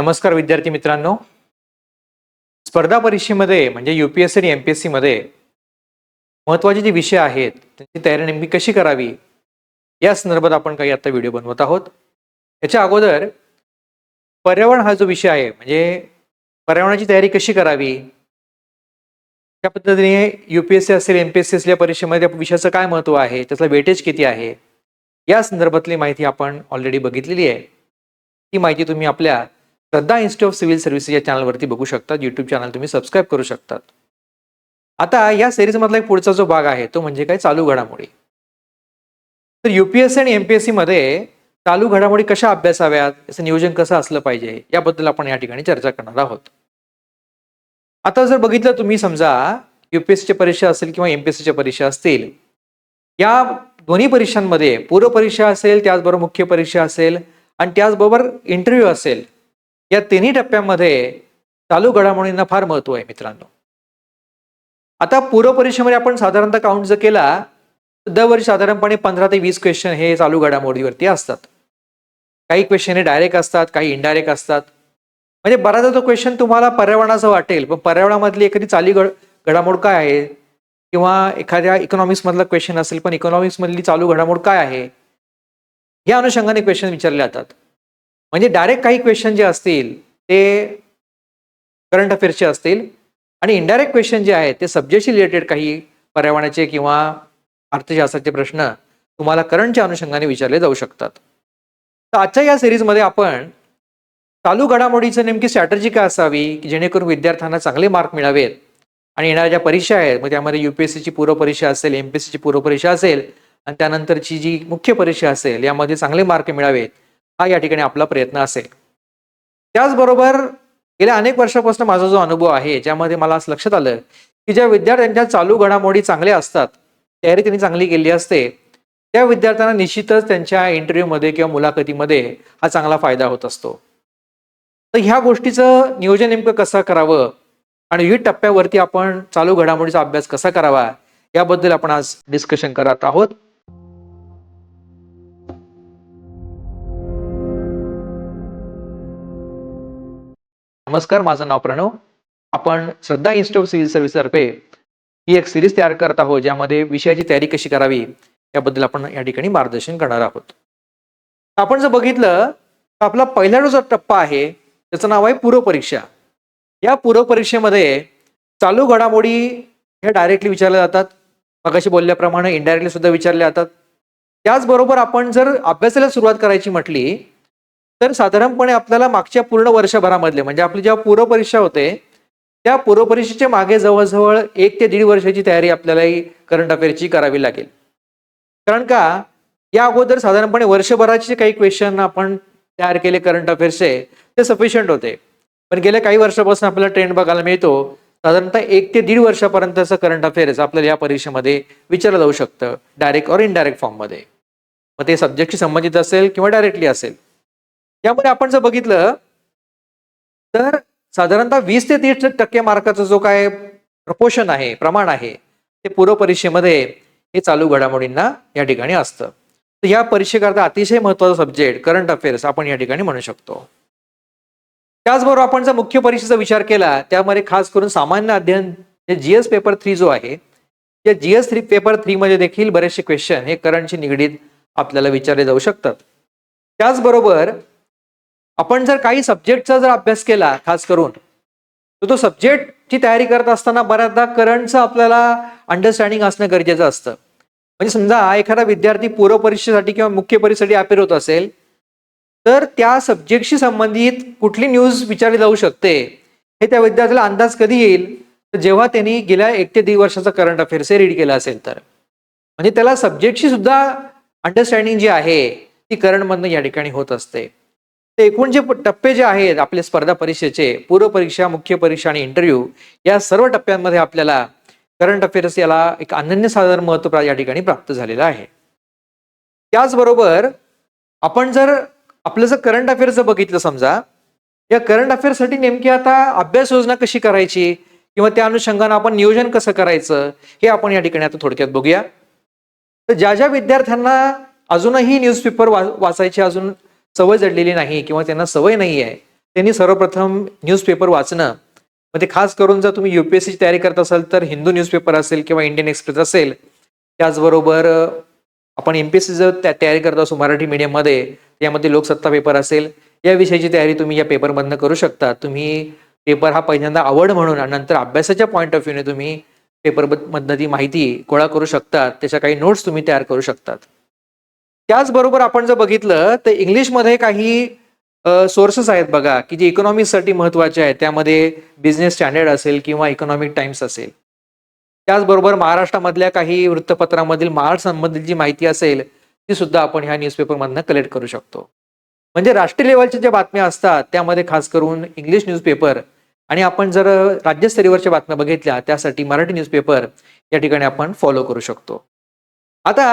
नमस्कार विद्यार्थी मित्रांनो. स्पर्धा परीक्षेमध्ये म्हणजे यू पी एस सी आणि एम पी एस सीमध्ये महत्त्वाचे जे विषय आहेत त्यांची तयारी नेमकी कशी करावी या संदर्भात आपण काही आता व्हिडिओ बनवत आहोत. याच्या अगोदर पर्यावरण हा जो विषय आहे म्हणजे पर्यावरणाची तयारी कशी करावी त्या पद्धतीने यू पी एस सी असेल एम पी एस सी असलेल्या परीक्षेमध्ये त्या विषयाचं काय महत्त्व आहे त्याचा वेटेज किती आहे या संदर्भातली माहिती आपण ऑलरेडी बघितलेली आहे. ती माहिती तुम्ही आपल्या Shraddha institute of civil services या चॅनलवरती बघू शकता. यूट्यूब चॅनल तुम्ही सबस्क्राईब करू शकतात. आता या सिरीजमधला एक पुढचा जो भाग आहे तो म्हणजे काय? चालू घडामोडी. तर युपीएससी आणि एमपीएससी मध्ये चालू घडामोडी कशा अभ्यासाव्यात? याचं नियोजन कसं असलं पाहिजे? याबद्दल आपण या ठिकाणी चर्चा करणार आहोत. आता जर बघितलं तुम्ही समजा युपीएससीच्या परीक्षा असेल किंवा एमपीएससीच्या परीक्षा असतील या दोन्ही परीक्षांमध्ये पूर्व परीक्षा असेल त्याचबरोबर मुख्य परीक्षा असेल आणि त्याचबरोबर इंटरव्ह्यू असेल या तिन्ही टप्प्यामध्ये चालू घडामोडींना फार महत्त्व आहे मित्रांनो. आता पूर्व परीक्षेमध्ये आपण साधारणतः काउंट जर केला तर दरवर्षी साधारणपणे पंधरा ते वीस क्वेश्चन हे चालू घडामोडीवरती असतात. काही क्वेश्चन हे डायरेक्ट असतात काही इनडायरेक्ट असतात. म्हणजे बराचदा तो क्वेश्चन तुम्हाला पर्यावरणाचं वाटेल पण पर्यावरणामधली एखादी चाली घड घडामोड काय आहे? किंवा एखाद्या इकॉनॉमिक्समधला क्वेश्चन असेल पण इकॉनॉमिक्समधली चालू घडामोड काय आहे? या अनुषंगाने क्वेश्चन विचारले जातात. म्हणजे डायरेक्ट काही क्वेश्चन जे असतील ते करंट अफेअर्सचे असतील आणि इनडायरेक्ट क्वेश्चन जे आहेत ते सब्जेक्टशी रिलेटेड काही पर्यावरणाचे किंवा अर्थशास्त्राचे प्रश्न तुम्हाला करंटच्या अनुषंगाने विचारले जाऊ शकतात. तर आजच्या या सिरीजमध्ये आपण चालू घडामोडीचं नेमकी स्ट्रॅटर्जी काय असावी की जेणेकरून विद्यार्थ्यांना चांगले मार्क मिळावेत? आणि येणाऱ्या ज्या परीक्षा आहेत मग त्यामध्ये यू पी एस सीची पूर्वपरीक्षा असेल एम पी एस सीची पूर्वपरीक्षा असेल आणि त्यानंतरची जी मुख्य परीक्षा असेल यामध्ये चांगले मार्क मिळावेत. हा या ठिकाणी आपला प्रयत्न असेल. त्याचबरोबर गेल्या अनेक वर्षापासून माझा जो अनुभव आहे ज्यामध्ये मला असं लक्षात आलं की ज्या विद्यार्थ्यांच्या चालू घडामोडी चांगल्या असतात तयारी त्यांनी चांगली केली असते त्या विद्यार्थ्यांना निश्चितच त्यांच्या इंटरव्ह्यूमध्ये किंवा मुलाखतीमध्ये हा चांगला फायदा होत असतो. तर ह्या गोष्टीचं नियोजन नेमकं कसं करावं आणि विविध टप्प्यावरती आपण चालू घडामोडीचा अभ्यास कसा करावा याबद्दल आपण आज डिस्कशन करत आहोत. नमस्कार माझं नाव प्रणव. आपण श्रद्धा इन्स्टिट्यूट सिव्हिल सर्व्हिस तर्फे ही एक सिरीज तयार करत आहोत ज्यामध्ये विषयाची तयारी कशी करावी याबद्दल आपण या ठिकाणी मार्गदर्शन करणार आहोत. आपण जर बघितलं तर आपला पहिला जो टप्पा आहे त्याचं नाव आहे पूर्व परीक्षा या पूर्व परीक्षेमध्ये चालू घडामोडी हे डायरेक्टली विचारल्या जातात. मगाशी बोलल्याप्रमाणे इनडायरेक्टली सुद्धा विचारल्या जातात. त्याचबरोबर आपण जर अभ्यासाला सुरुवात करायची म्हटली तर साधारणपणे आपल्याला मागच्या पूर्ण वर्षभरामधले म्हणजे आपली जेव्हा पूर्वपरीक्षा होते त्या पूर्वपरीक्षेच्या मागे जवळजवळ एक ते दीड वर्षाची तयारी आपल्याला ही करंट अफेअरची करावी लागेल. कारण का या अगोदर साधारणपणे वर्षभराचे काही क्वेश्चन आपण तयार केले करंट अफेअर्सचे ते सफिशियंट होते. पण गेल्या काही वर्षापासून आपल्याला ट्रेंड बघायला मिळतो साधारणतः एक ते दीड वर्षापर्यंतचं करंट अफेअर्स आपल्याला या परीक्षेमध्ये विचारलं जाऊ शकतं डायरेक्ट और इनडायरेक्ट फॉर्ममध्ये मग ते सब्जेक्टशी संबंधित असेल किंवा डायरेक्टली असेल. यामध्ये आपण जर बघितलं तर साधारणतः वीस ते तीस टक्के मार्काचा जो काय प्रपोशन आहे प्रमाण आहे ते पूर्व परीक्षेमध्ये हे चालू घडामोडींना या ठिकाणी असतं. तर या परीक्षेकरता अतिशय महत्त्वाचा सब्जेक्ट करंट अफेअर्स आपण या ठिकाणी म्हणू शकतो. त्याचबरोबर आपण जर मुख्य परीक्षेचा विचार केला त्यामध्ये खास करून सामान्य अध्ययन जे जीएस पेपर थ्री जो आहे या जीएस थ्री पेपर थ्री मध्ये देखील बरेचसे क्वेश्चन हे करंटशी निगडीत आपल्याला विचारले जाऊ शकतात. त्याचबरोबर आपण जर काही सब्जेक्टचा जर अभ्यास केला खास करून तर तो सब्जेक्टची तयारी करत असताना बऱ्याचदा करंटचं आपल्याला अंडरस्टँडिंग असणं गरजेचं असतं. म्हणजे समजा एखादा विद्यार्थी पूर्व परीक्षेसाठी किंवा मुख्य परीक्षेसाठी अपेर होत असेल तर त्या सब्जेक्टशी संबंधित कुठली न्यूज विचारली जाऊ शकते हे त्या विद्यार्थ्याला अंदाज कधी येईल? तर जेव्हा त्यांनी गेल्या एक ते दीड वर्षाचा करंट अफेअर्स हे रीड केला असेल तर. म्हणजे त्याला सब्जेक्टशी सुद्धा अंडरस्टँडिंग जी आहे ती करंटमधनं या ठिकाणी होत असते. ते एकूण जे टप्पे जे आहेत आपले स्पर्धा परीक्षेचे पूर्व परीक्षा मुख्य परीक्षा आणि इंटरव्ह्यू या सर्व टप्प्यांमध्ये आपल्याला करंट अफेअर्स याला एक अनन्यसाधारण महत्त्व या ठिकाणी प्राप्त झालेलं आहे. त्याचबरोबर आपण जर आपलं जर करंट अफेअर्स जर बघितलं समजा या करंट अफेअर्ससाठी नेमकी आता अभ्यास योजना कशी करायची? किंवा त्या अनुषंगानं आपण नियोजन कसं करायचं? हे आपण या ठिकाणी आता थोडक्यात बघूया. तर ज्या ज्या विद्यार्थ्यांना अजूनही न्यूजपेपर वा वाचायची अजून सवय जडलेली नाही किंवा त्यांना सवय नाही आहे त्यांनी सर्वप्रथम न्यूजपेपर वाचणं. मग ते खास करून जर तुम्ही युपीएससीची तयारी करत असाल तर हिंदू न्यूजपेपर असेल किंवा इंडियन एक्सप्रेस असेल त्याचबरोबर आपण एम पी एस सी जर त्या तयारी करत असू मराठी मीडियममध्ये त्यामध्ये लोकसत्ता पेपर असेल या विषयाची तयारी तुम्ही या पेपरमधनं करू शकता. तुम्ही पेपर हा पहिल्यांदा आवड म्हणून आणि नंतर अभ्यासाच्या पॉईंट ऑफ व्ह्यूने तुम्ही पेपरमधनं ती माहिती गोळा करू शकतात त्याच्या काही नोट्स तुम्ही तयार करू शकतात. त्याचबरोबर आपण जर बघितलं तर इंग्लिशमध्ये काही सोर्सेस आहेत बघा की जे इकॉनॉमिक्ससाठी महत्त्वाचे आहेत. त्यामध्ये बिझनेस स्टँडर्ड असेल किंवा इकॉनॉमिक टाइम्स असेल. त्याचबरोबर महाराष्ट्रामधल्या काही वृत्तपत्रामधील महाराष्ट्रांबद्दल जी माहिती असेल ती सुद्धा आपण ह्या न्यूजपेपरमधनं कलेक्ट करू शकतो. म्हणजे राष्ट्रीय लेवलच्या ज्या बातम्या असतात त्यामध्ये खास करून इंग्लिश न्यूजपेपर आणि आपण जर राज्यस्तरीवरच्या बातम्या बघितल्या त्यासाठी मराठी न्यूजपेपर या ठिकाणी आपण फॉलो करू शकतो. आता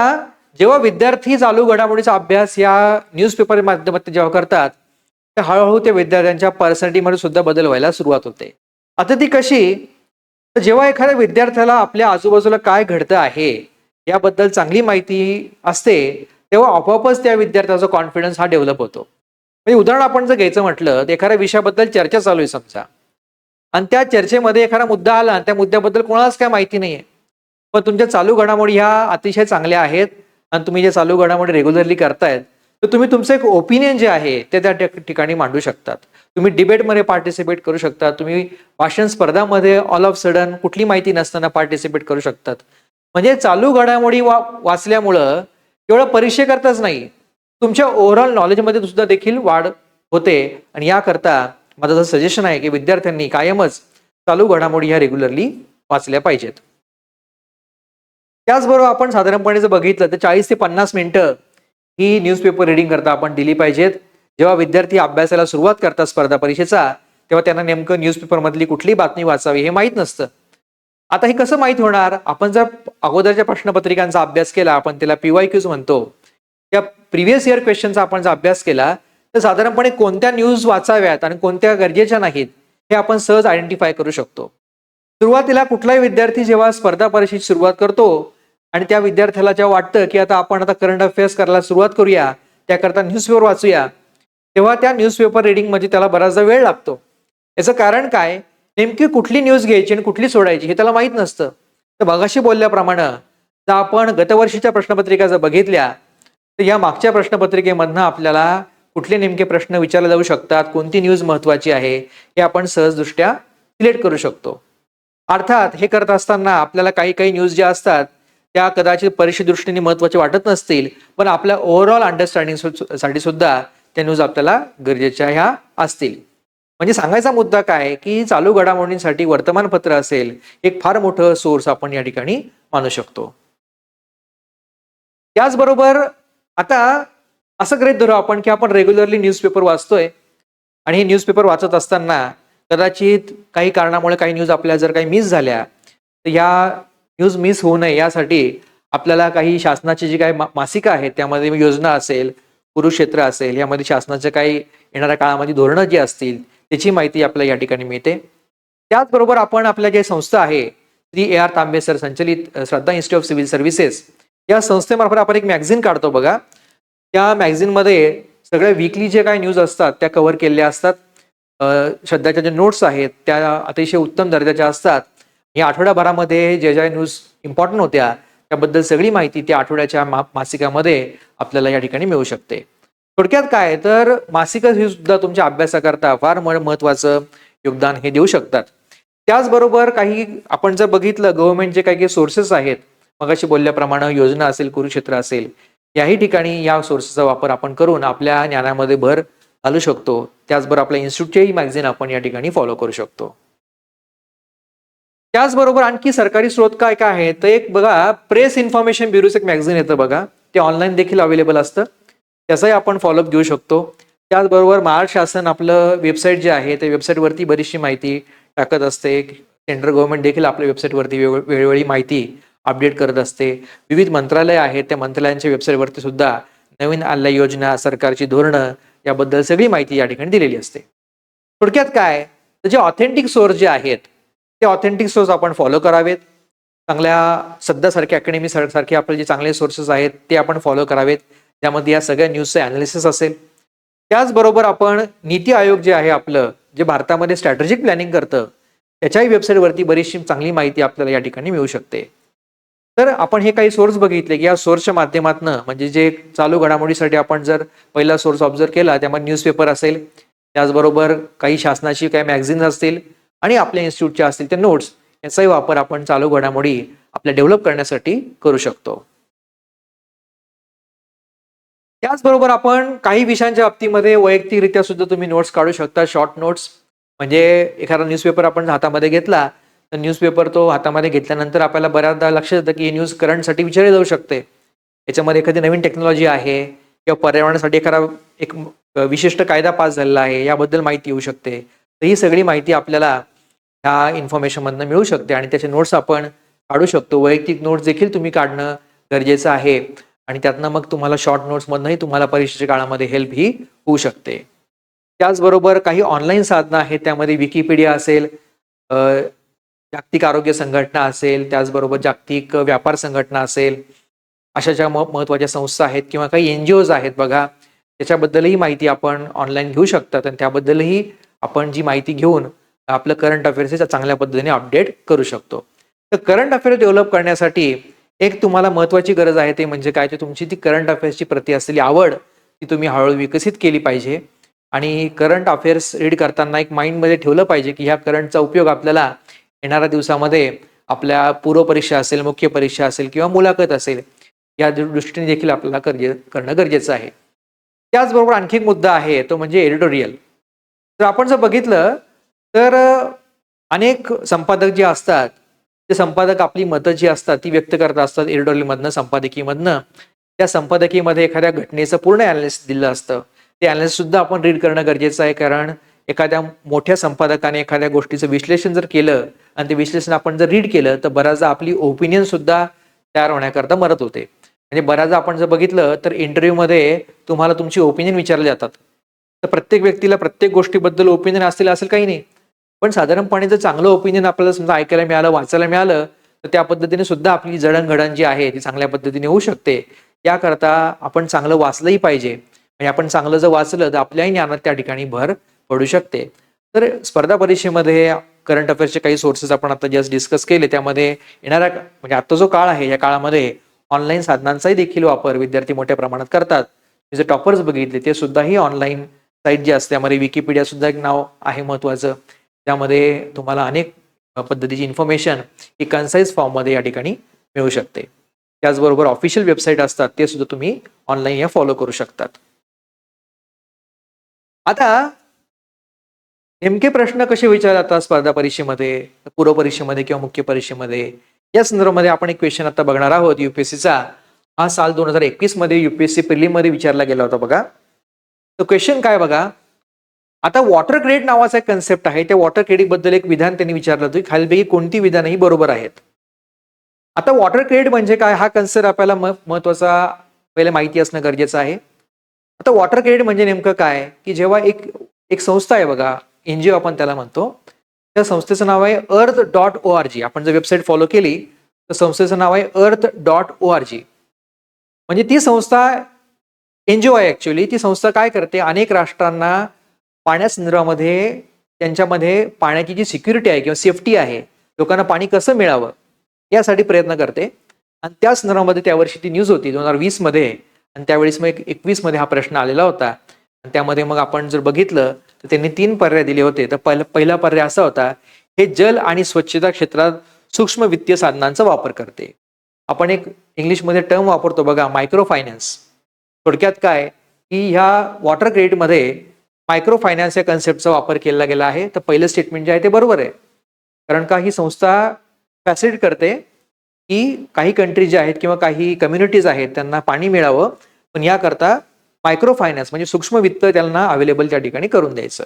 जेव्हा विद्यार्थी चालू घडामोडीचा अभ्यास या न्यूजपेपर माध्यमातून जेव्हा करतात तर हळूहळू त्या विद्यार्थ्यांच्या पर्सनॅलिटीमध्ये सुद्धा बदल व्हायला सुरुवात होते. आता ती कशी? तर जेव्हा एखाद्या विद्यार्थ्याला आपल्या आजूबाजूला काय घडतं आहे याबद्दल चांगली माहिती असते तेव्हा आपोआपच त्या विद्यार्थ्याचा कॉन्फिडन्स हा डेव्हलप होतो. म्हणजे उदाहरण आपण जर घ्यायचं म्हटलं तर एखाद्या विषयाबद्दल चर्चा चालू आहे समजा. आणि त्या चर्चेमध्ये एखादा मुद्दा आला आणि त्या मुद्द्याबद्दल कोणालाच काय माहिती नाहीये. पण तुमच्या चालू घडामोडी ह्या अतिशय चांगल्या आहेत. आणि तुम्ही जे चालू घडामोडी रेग्युलरली करतायत तर तुम्ही तुमचं एक ओपिनियन जे आहे ते त्या ठिकाणी मांडू शकतात. तुम्ही डिबेटमध्ये पार्टिसिपेट करू शकता. तुम्ही भाषण स्पर्धामध्ये ऑल ऑफ सडन कुठली माहिती नसताना पार्टिसिपेट करू शकतात. म्हणजे चालू घडामोडी वा वाचल्यामुळं केवळ परीक्षेकरताच नाही तुमच्या ओव्हरऑल नॉलेजमध्ये सुद्धा देखील वाढ होते. आणि याकरता माझं जसं सजेशन आहे की विद्यार्थ्यांनी कायमच चालू घडामोडी ह्या रेग्युलरली वाचल्या पाहिजेत. त्याचबरोबर आपण साधारणपणे जर बघितलं तर चाळीस ते पन्नास मिनिटं ही न्यूजपेपर रिडिंग करता आपण दिली पाहिजेत. जेव्हा विद्यार्थी अभ्यासाला सुरुवात करतात स्पर्धा परीक्षेचा तेव्हा त्यांना नेमकं न्यूजपेपर मधली कुठली बातमी वाचावी हे माहीत नसतं. आता हे कसं माहीत होणार? आपण जर अगोदरच्या प्रश्नपत्रिकांचा अभ्यास केला आपण त्याला पीवाय क्यूज म्हणतो. त्या प्रिव्हियस इयर क्वेश्चनचा आपण जर अभ्यास केला तर साधारणपणे कोणत्या न्यूज वाचाव्यात आणि कोणत्या गरजेच्या नाहीत हे आपण सहज आयडेंटिफाय करू शकतो. सुरुवातीला कुठलाही विद्यार्थी जेव्हा स्पर्धा परीक्षेची सुरुवात करतो आणि त्या विद्यार्थ्याला जेव्हा वाटतं की आता आपण आता करंट अफेअर्स करायला सुरुवात करूया त्याकरता न्यूजपेपर वाचूया तेव्हा त्या न्यूजपेपर रिडिंगमध्ये त्याला बराचसा वेळ लागतो. याचं कारण काय? नेमकी कुठली न्यूज घ्यायची आणि कुठली सोडायची हे त्याला माहीत नसतं. तर मगाशी बोलल्याप्रमाणे जर आपण गतवर्षीच्या प्रश्नपत्रिका जर बघितल्या तर या मागच्या प्रश्नपत्रिकेमधनं आपल्याला कुठले नेमके प्रश्न विचारले जाऊ शकतात कोणती न्यूज महत्वाची आहे हे आपण सहजदृष्ट्या सिलेक्ट करू शकतो. अर्थात हे करत असताना आपल्याला काही काही न्यूज ज्या असतात त्या कदाचित परीक्षे दृष्टीने महत्त्वाचे वाटत नसतील पण आपल्या ओव्हरऑल अंडरस्टँडिंगसाठी सुद्धा त्या न्यूज आपल्याला गरजेच्या ह्या असतील. म्हणजे सांगायचा मुद्दा काय की चालू घडामोडींसाठी वर्तमानपत्र असेल एक फार मोठं सोर्स आपण या ठिकाणी मानू शकतो. त्याचबरोबर आता असं ग्रेट धरू आपण की आपण रेग्युलरली न्यूजपेपर वाचतोय आणि हे न्यूजपेपर वाचत असताना कदाचित काही कारणामुळे काही न्यूज आपल्या जर काही मिस झाल्या तर या न्यूज मिस होऊ नये यासाठी आपल्याला काही शासनाची जी काही मासिकं आहेत त्यामध्ये योजना असेल कुरुक्षेत्र असेल यामध्ये शासनाच्या काही येणाऱ्या काळामध्ये धोरणं जी असतील त्याची माहिती आपल्याला या ठिकाणी मिळते. त्याचबरोबर आपण आपल्या जे संस्था आहे Shri A R Tambe sir संचलित Shraddha institute of civil services या संस्थेमार्फत आपण एक मॅगझिन काढतो बघा. त्या मॅगझिनमध्ये सगळ्या वीकली जे काही न्यूज असतात त्या कव्हर केलेल्या असतात. श्रद्धाच्या ज्या नोट्स आहेत त्या अतिशय उत्तम दर्जाच्या असतात. या आठवड्याभरामध्ये ज्या ज्या न्यूज इम्पॉर्टंट होत्या त्याबद्दल सगळी माहिती त्या आठवड्याच्या मा मासिकामध्ये आपल्याला या ठिकाणी मिळू शकते. थोडक्यात काय तर मासिकं ही सुद्धा तुमच्या अभ्यासाकरता फार महत्वाचं योगदान हे देऊ शकतात. त्याचबरोबर काही आपण जर बघितलं गव्हर्नमेंटचे काही काही सोर्सेस आहेत मगाशी बोलल्याप्रमाणे योजना असेल कुरुक्षेत्र असेल याही ठिकाणी या सोर्सेसचा वापर आपण करून आपल्या ज्ञानामध्ये भर घालू शकतो. त्याचबरोबर आपल्या इन्स्टिट्यूटचेही मॅगझिन आपण या ठिकाणी फॉलो करू शकतो. त्याचबरोबर आणखी सरकारी स्रोत काय काय आहे? तर एक बघा प्रेस इन्फॉर्मेशन ब्युरोचं एक मॅगझिन येतं बघा. ते ऑनलाईन देखील अवेलेबल असतं. त्याचाही आपण फॉलोअप घेऊ शकतो. त्याचबरोबर महाराष्ट्र शासन आपलं वेबसाईट जे आहे त्या वेबसाईटवरती बरीचशी माहिती टाकत असते. सेंट्रल गव्हर्नमेंट देखील आपल्या वेबसाईटवरती वेळोवेळी माहिती अपडेट करत असते. विविध मंत्रालय आहेत. त्या मंत्रालयांच्या वेबसाईटवरती सुद्धा नवीन आल्या योजना सरकारची धोरणं याबद्दल सगळी माहिती या ठिकाणी दिलेली असते. थोडक्यात काय? तर जे ऑथेंटिक सोर्स जे आहेत ते ऑथेंटिक सोर्स आपण फॉलो करावेत. चांगल्या सध्यासारखे अकॅडमी सारखे आपले जे चांगले सोर्सेस आहेत ते आपण फॉलो करावेत. त्यामध्ये या सगळ्या न्यूजचे अनालिसिस असेल. त्याचबरोबर आपण नीती आयोग जे आहे आपलं जे भारतामध्ये स्ट्रॅटेजिक प्लॅनिंग करतं त्याच्याही वेबसाईटवरती बरीचशी चांगली माहिती आपल्याला या ठिकाणी मिळू शकते. तर आपण हे काही सोर्स बघितले की या सोर्सच्या माध्यमातून म्हणजे जे चालू घडामोडीसाठी आपण जर पहिला सोर्स ऑब्झर्व केला त्यामध्ये न्यूजपेपर असेल. त्याचबरोबर काही शासनाची काही मॅगझिन्स असतील. आणि आपल्या इन्स्टिट्यूटच्या असतील ते नोट्स याचाही वापर आपण चालू घडामोडी आपल्या डेव्हलप करण्यासाठी करू शकतो. त्याचबरोबर आपण काही विषयांच्या बाबतीमध्ये वैयक्तिकरित्या सुद्धा तुम्ही नोट्स काढू शकता. शॉर्ट नोट्स म्हणजे एखादा न्यूजपेपर आपण हातामध्ये घेतला तर न्यूजपेपर तो हातामध्ये घेतल्यानंतर आपल्याला बऱ्याचदा लक्षात येतं की ही न्यूज करंटसाठी विचारली जाऊ शकते. याच्यामध्ये एखादी नवीन टेक्नॉलॉजी आहे किंवा पर्यावरणासाठी एखादा एक विशिष्ट कायदा पास झालेला आहे याबद्दल माहिती येऊ शकते. तर ही सगळी माहिती आपल्याला ह्या इन्फॉर्मेशनमधनं मिळू शकते आणि त्याचे नोट्स आपण काढू शकतो. वैयक्तिक नोट्स देखील तुम्ही काढणं गरजेचं आहे आणि त्यातनं मग तुम्हाला शॉर्ट नोट्समधनंही तुम्हाला परीक्षेच्या काळामध्ये हेल्प ही होऊ शकते. त्याचबरोबर काही ऑनलाईन साधनं आहेत त्यामध्ये विकिपीडिया असेल जागतिक आरोग्य संघटना असेल त्याचबरोबर जागतिक व्यापार संघटना असेल अशा ज्या महत्त्वाच्या संस्था आहेत किंवा काही एन जी ओज आहेत बघा त्याच्याबद्दलही माहिती आपण ऑनलाईन घेऊ शकतात आणि त्याबद्दलही आपण जी माहिती घेऊन आपलं करंट अफेअर्स चांगल्या पद्धतीने अपडेट करू शकतो. तर करंट अफेअर्स डेव्हलप करण्यासाठी एक तुम्हाला महत्त्वाची गरज आहे ते म्हणजे काय? ते तुमची ती करंट अफेअर्सची प्रती असलेली आवड ती तुम्ही हळूहळू विकसित केली पाहिजे. आणि करंट अफेअर्स रीड करताना एक माइंडमध्ये ठेवलं पाहिजे की ह्या करंटचा उपयोग आपल्याला येणाऱ्या दिवसामध्ये आपल्या पूर्व परीक्षा असेल मुख्य परीक्षा असेल किंवा मुलाखत असेल या दृष्टीने देखील आपल्याला गरजे करणं गरजेचं आहे. त्याचबरोबर आणखी एक मुद्दा आहे तो म्हणजे एडिटोरियल तर आपण जर बघितलं तर अनेक संपादक जे असतात ते संपादक आपली मतं जी असतात ती व्यक्त करत असतात एडिटोरियलमधनं संपादकीमधनं. त्या संपादकीमध्ये एखाद्या घटनेचं पूर्ण अॅनालिसिस दिलं असतं. ते अनालिसिस सुद्धा आपण रीड करणं गरजेचं आहे कारण एखाद्या मोठ्या संपादकाने एखाद्या गोष्टीचं विश्लेषण जर केलं आणि ते विश्लेषण आपण जर रीड केलं तर बऱ्याचदा आपली ओपिनियन सुद्धा तयार होण्याकरता मदत होते. म्हणजे बऱ्याचदा आपण जर बघितलं तर इंटरव्ह्यूमध्ये तुम्हाला तुमची ओपिनियन विचारले जातात. तर प्रत्येक व्यक्तीला प्रत्येक गोष्टीबद्दल ओपिनियन असतील असेल काही नाही. पण साधारणपणे जर चांगलं ओपिनियन आपल्याला समजा ऐकायला मिळालं वाचायला मिळालं तर त्या पद्धतीने सुद्धा आपली जडणघडण जी आहे ती चांगल्या पद्धतीने होऊ शकते. याकरता आपण चांगलं वाचलंही पाहिजे. म्हणजे आपण चांगलं जर वाचलं तर आपल्याही ज्ञानात त्या ठिकाणी भर पडू शकते. तर स्पर्धा परीक्षेमध्ये करंट अफेअर्सचे काही सोर्सेस आपण आता जस्ट डिस्कस केले. त्यामध्ये येणारा म्हणजे आता जो काळ आहे या काळामध्ये ऑनलाईन साधनांचाही देखील वापर विद्यार्थी मोठ्या प्रमाणात करतात. जे टॉपर्स बघितले ते सुद्धाही ऑनलाईन साईट जी असते त्यामध्ये विकिपीडिया सुद्धा एक नाव आहे महत्वाचं त्यामध्ये तुम्हाला अनेक पद्धतीची इन्फॉर्मेशन ही कन्साईज फॉर्ममध्ये या ठिकाणी मिळू शकते. त्याचबरोबर ऑफिशियल वेबसाईट असतात ते सुद्धा तुम्ही ऑनलाईन या फॉलो करू शकतात. आता नेमके प्रश्न कसे विचारले जातात स्पर्धा परीक्षेमध्ये पूर्व परीक्षेमध्ये किंवा मुख्य परीक्षेमध्ये? या संदर्भामध्ये आपण एक क्वेश्चन आता बघणार आहोत युपीएससीचा हा साल दोन हजार एकवीसमध्ये युपीएससी प्रिलिममध्ये विचारला गेला होता बघा. तर क्वेश्चन काय बघा? आता वॉटर क्रेडिट नावाचा एक कन्सेप्ट आहे. त्या वॉटर क्रेडिटबद्दल एक विधान त्यांनी विचारलं होतं. की खालीलपैकी कोणती विधानही बरोबर आहेत. आता वॉटर क्रेडिट म्हणजे काय? हा कन्सेप्ट आपल्याला म- महत्त्वाचा पहिले माहिती असणं गरजेचं आहे. आता वॉटर क्रेडिट म्हणजे नेमकं काय? की जेव्हा एक एक संस्था आहे बघा एनजीओ आपण त्याला म्हणतो. त्या संस्थेचं नाव आहे अर्थ डॉट ओ आर जी आपण जर वेबसाईट फॉलो केली तर संस्थेचं नाव आहे अर्थ डॉट ओ आर जी म्हणजे ती संस्था एनजीओ आहे ॲक्च्युली ती संस्था काय करते? अनेक राष्ट्रांना पाण्यासंदर्भामध्ये त्यांच्यामध्ये पाण्याची जी सिक्युरिटी आहे किंवा सेफ्टी आहे लोकांना पाणी कसं मिळावं यासाठी प्रयत्न करते. आणि त्या संदर्भामध्ये त्यावर्षी ती न्यूज होती दोन हजार वीसमध्ये. आणि त्यावेळेस मग एकवीसमध्ये हा प्रश्न आलेला होता. आणि त्यामध्ये मग आपण जर बघितलं तर त्यांनी तीन पर्याय दिले होते. तर पहिला पहिला पर्याय असा होता हे जल आणि स्वच्छता क्षेत्रात सूक्ष्म वित्तीय साधनांचा वापर करते. आपण एक इंग्लिशमध्ये टर्म वापरतो बघा मायक्रो फायनान्स थोडक्यात काय? की ह्या वॉटर क्रेडिटमध्ये मायक्रो फायनान्स या कन्सेप्टचा वापर केला गेला आहे. तर पहिलं स्टेटमेंट जे आहे ते बरोबर आहे. कारण का ही संस्था फॅसिलिट करते की काही कंट्रीज ज्या आहेत किंवा काही कम्युनिटीज आहेत त्यांना पाणी मिळावं पण याकरता मायक्रो फायनान्स म्हणजे सूक्ष्म वित्त त्यांना अवेलेबल त्या ठिकाणी करून द्यायचं.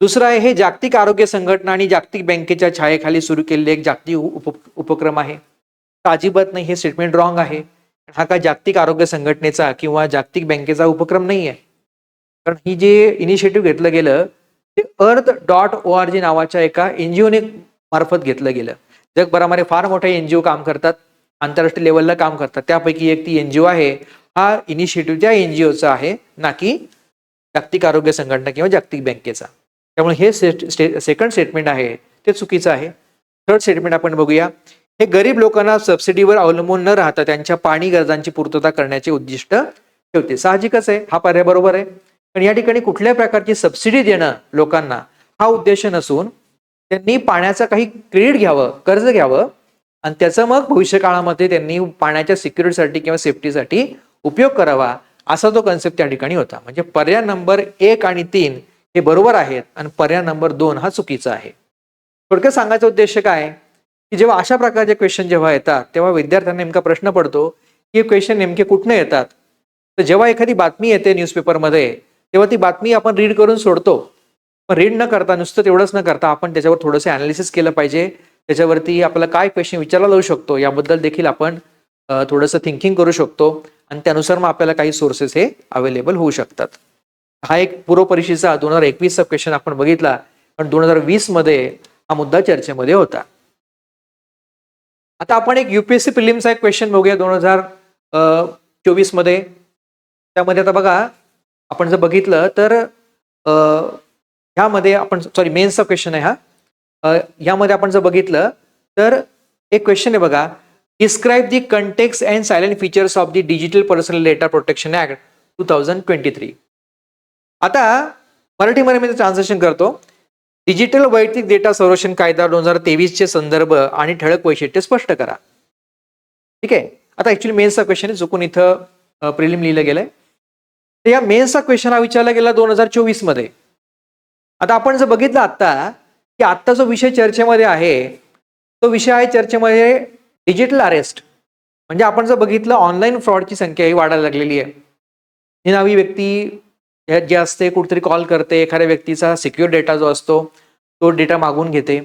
दुसरं आहे हे जागतिक आरोग्य संघटना आणि जागतिक बँकेच्या छायेखाली सुरू केलेले एक जागतिक उप उपक्रम आहे. तर अजिबात नाही हे स्टेटमेंट रॉंग आहे. हा काय जागतिक आरोग्य संघटनेचा किंवा जागतिक बँकेचा उपक्रम नाही आहे कारण ही जे इनिशिएटिव्ह घेतलं गेलं ते अर्थ डॉट ओ आर जी नावाच्या एका एनजीओने मार्फत घेतलं गेलं. जगभरामध्ये फार मोठे एनजीओ काम करतात आंतरराष्ट्रीय लेवलला काम करतात. त्यापैकी एक ती एनजीओ आहे. हा इनिशिएटिव्ह त्या एनजीओचा आहे ना की जागतिक आरोग्य संघटना किंवा जागतिक बँकेचा. त्यामुळे हे सेकंड स्टेटमेंट आहे ते चुकीचं आहे. थर्ड स्टेटमेंट आपण बघूया. हे गरीब लोकांना सबसिडीवर अवलंबून न राहता त्यांच्या पाणी गरजांची पूर्तता करण्याचे उद्दिष्ट ठेवते. साहजिकच आहे. हा पर्याय बरोबर आहे. पण या ठिकाणी कुठल्या प्रकारची सबसिडी देणं लोकांना हा उद्देश नसून त्यांनी पाण्याचं काही क्रेडिट घ्यावं कर्ज घ्यावं आणि त्याचा मग भविष्य काळामध्ये त्यांनी पाण्याच्या सिक्युरिटीसाठी किंवा सेफ्टीसाठी उपयोग करावा असा तो कन्सेप्ट त्या ठिकाणी होता. म्हणजे पर्याय नंबर एक आणि तीन हे बरोबर आहेत आणि पर्याय नंबर दोन हा चुकीचा आहे. थोडक्यात सांगायचा उद्देश काय? की जेव्हा अशा प्रकारचे क्वेश्चन जेव्हा येतात तेव्हा विद्यार्थ्यांना नेमका प्रश्न पडतो की हे क्वेश्चन नेमके कुठनं येतात? तर जेव्हा एखादी बातमी येते न्यूजपेपरमध्ये तेव्हा ती बातमी आपण रीड करून सोडतो. पण रीड न करता नुसतं तेवढंच न करता आपण त्याच्यावर थोडंसं अनालिसिस केलं पाहिजे. त्याच्यावरती आपल्याला काय क्वेश्चन विचारला जाऊ शकतो याबद्दल देखील आपण थोडंसं थिंकिंग करू शकतो. आणि त्यानुसार मग आपल्याला काही सोर्सेस हे अवेलेबल होऊ शकतात. हा एक पूर्व परीक्षेचा दोन हजार एकवीसचा क्वेश्चन आपण बघितला. पण दोन हजार वीसमध्ये हा मुद्दा चर्चेमध्ये होता. आता आपण एक युपीएससी प्रिलिमचा एक क्वेश्चन बघूया दोन हजार चोवीसमध्ये. त्यामध्ये आता बघा आपण जर बघितलं तर ह्यामध्ये आपण सॉरी मेन्सचा क्वेश्चन आहे हा. ह्यामध्ये आपण जर बघितलं तर एक क्वेश्चन आहे बघा. Describe the context and salient features of the digital personal data protection act two thousand twenty three आता मराठीमध्ये मी ट्रान्सलेशन करतो. डिजिटल वैयक्तिक डेटा संरक्षण कायदा दोन हजार तेवीसचे संदर्भ आणि ठळक वैशिष्ट्ये स्पष्ट करा. ठीक आहे? आता ऍक्च्युली मेन्सचा क्वेश्चन आहे चुकून इथं प्रिलिम लिहिलं गेलंय. तर या मेन्सचा क्वेश्चन हा विचारला गेला दोन हजार चोवीसमध्ये आता आपण जर बघितलं आत्ता की आत्ता जो विषय चर्चेमध्ये आहे तो विषय आहे चर्चेमध्ये डिजिटल अरेस्ट म्हणजे आपण जर बघितलं ऑनलाईन फ्रॉडची संख्या ही वाढायला लागलेली आहे. निनावी व्यक्ती ह्यात जे असते कुठेतरी कॉल करते एखाद्या व्यक्तीचा सिक्युअर डेटा जो असतो तो डेटा मागून घेते.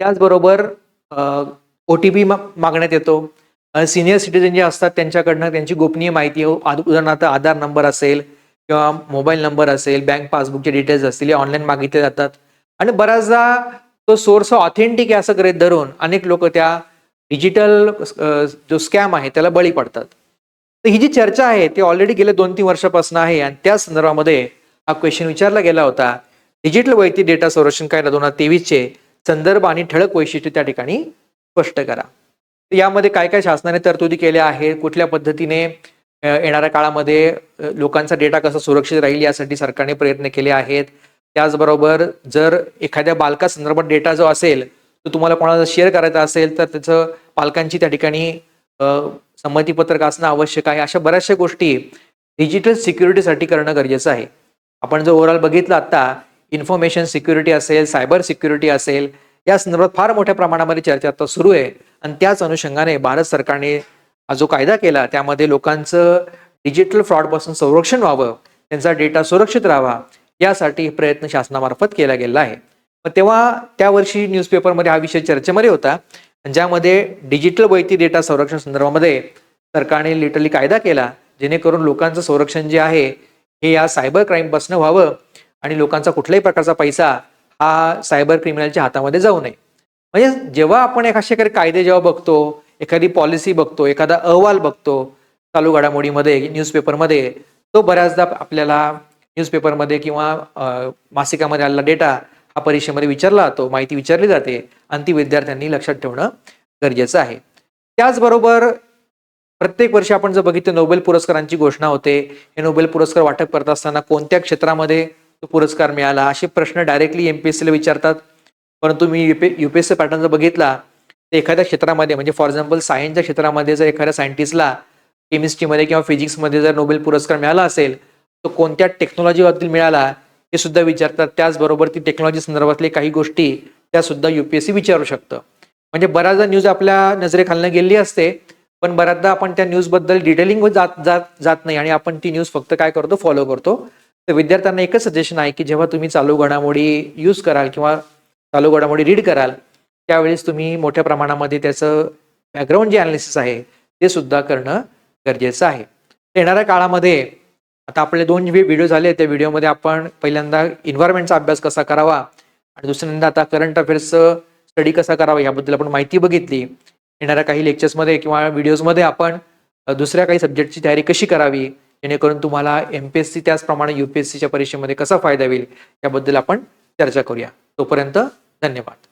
त्याचबरोबर ओ टी पी मागण्यात येतो. सिनियर सिटीजन जे असतात त्यांच्याकडनं त्यांची गोपनीय माहिती उदाहरणार्थ आधार नंबर असेल किंवा मोबाईल नंबर असेल बँक पासबुकचे डिटेल्स असतील हे ऑनलाईन मागितले जातात. आणि बऱ्याचदा तो सोर्स ऑथेंटिक आहे असं करीत धरून अनेक लोक त्या डिजिटल जो स्कॅम आहे त्याला बळी पडतात. तर ही जी चर्चा आहे ती ऑलरेडी गेल्या दोन तीन वर्षापासून आहे आणि त्या संदर्भामध्ये हा क्वेश्चन विचारला गेला होता. डिजिटल वैयक्तिक डेटा संरक्षण कायदा दोन हजार तेवीसचे संदर्भ आणि ठळक वैशिष्ट्य त्या ठिकाणी स्पष्ट करा. यामध्ये काय काय शासनाने तरतुदी केल्या आहेत कुठल्या पद्धतीने येणाऱ्या काळामध्ये लोकांचा डेटा कसा सुरक्षित राहील यासाठी सरकारने प्रयत्न केले आहेत. त्याचबरोबर जर एखाद्या बालका संदर्भात डेटा जो असेल तो तुम्हाला कोणाला शेअर करायचा असेल तर त्याचं पालकांची त्या ठिकाणी संमतीपत्रक असणं आवश्यक आहे. अशा बऱ्याचशा गोष्टी डिजिटल सिक्युरिटीसाठी करणं गरजेचं आहे. आपण जर ओव्हरऑल बघितलं आता इन्फॉर्मेशन सिक्युरिटी असेल सायबर सिक्युरिटी असेल या संदर्भात फार मोठ्या प्रमाणामध्ये चर्चा आता सुरू आहे. आणि त्याच अनुषंगाने भारत सरकारने हा जो कायदा केला त्यामध्ये लोकांचं डिजिटल फ्रॉडपासून संरक्षण व्हावं त्यांचा डेटा सुरक्षित राहावा यासाठी प्रयत्न शासनामार्फत केला गेला आहे. मग तेव्हा त्या वर्षी न्यूजपेपरमध्ये हा विषय चर्चेमध्ये होता. ज्यामध्ये डिजिटल वैयक्तिक डेटा संरक्षण संदर्भामध्ये सरकारने लिटरली कायदा केला जेणेकरून लोकांचं संरक्षण जे आहे हे या सायबर क्राईमपासून व्हावं आणि लोकांचा कुठल्याही प्रकारचा पैसा हा सायबर क्रिमिनलच्या हातामध्ये जाऊ नये. म्हणजे जेव्हा आपण एक असे काही कायदे जेव्हा बघतो एखादी पॉलिसी बघतो एखादा अहवाल बघतो चालू घडामोडीमध्ये न्यूजपेपरमध्ये तो बऱ्याचदा आपल्याला न्यूजपेपरमध्ये किंवा मासिकामध्ये आलेला डेटा हा परीक्षेमध्ये विचारला जातो माहिती विचारली जाते. आणि ती विद्यार्थ्यांनी लक्षात ठेवणं गरजेचं आहे. त्याचबरोबर प्रत्येक वर्षी आपण जर बघितलं नोबेल पुरस्कारांची घोषणा होते. हे नोबेल पुरस्कार वाटप करत असताना कोणत्या क्षेत्रामध्ये तो पुरस्कार मिळाला? असे प्रश्न डायरेक्टली एमपीएससीला विचारतात. परंतु मी युपी युपीएससी पॅटर्न जर बघितला तर एखाद्या क्षेत्रामध्ये म्हणजे फॉर एक्झाम्पल सायन्सच्या क्षेत्रामध्ये जर एखाद्या सायंटिस्टला केमिस्ट्रीमध्ये किंवा फिजिक्समध्ये जर नोबेल पुरस्कार मिळाला असेल तो कोणत्या टेक्नॉलॉजीबद्दल मिळाला हे सुद्धा विचारतात. त्याचबरोबर ती टेक्नॉलॉजी संदर्भातले काही गोष्टी त्या सुद्धा युपीएससी विचारू शकतं. म्हणजे बऱ्याचदा न्यूज आपल्या नजरेखालनं गेलेली असते पण बऱ्याचदा आपण त्या न्यूजबद्दल डिटेलिंग जात जात जात नाही आणि आपण ती न्यूज फक्त काय करतो फॉलो करतो. तर विद्यार्थ्यांना एकच सजेशन आहे की जेव्हा तुम्ही चालू घडामोडी यूज कराल किंवा चालू घडामोडी रीड कराल त्यावेळेस तुम्ही मोठ्या प्रमाणामध्ये त्याचं बॅकग्राऊंड जे अनालिसिस आहे ते सुद्धा करणं गरजेचं आहे. येणाऱ्या काळामध्ये आता आपले दोन व्हिडिओ झाले त्या व्हिडिओमध्ये आपण पहिल्यांदा इन्व्हायरमेंटचा अभ्यास कसा करावा आणि दुसऱ्यांदा आता करंट अफेअर्सचं स्टडी कसा करावा याबद्दल आपण माहिती बघितली. येणाऱ्या काही लेक्चर्समध्ये किंवा व्हिडिओजमध्ये आपण दुसऱ्या काही सब्जेक्टची तयारी कशी करावी जेणेकरून तुम्हाला एम पी एस सी त्याचप्रमाणे यू पी एस सीच्या परीक्षेमध्ये कसा फायदा होईल याबद्दल आपण चर्चा करूया. तोपर्यंत धन्यवाद.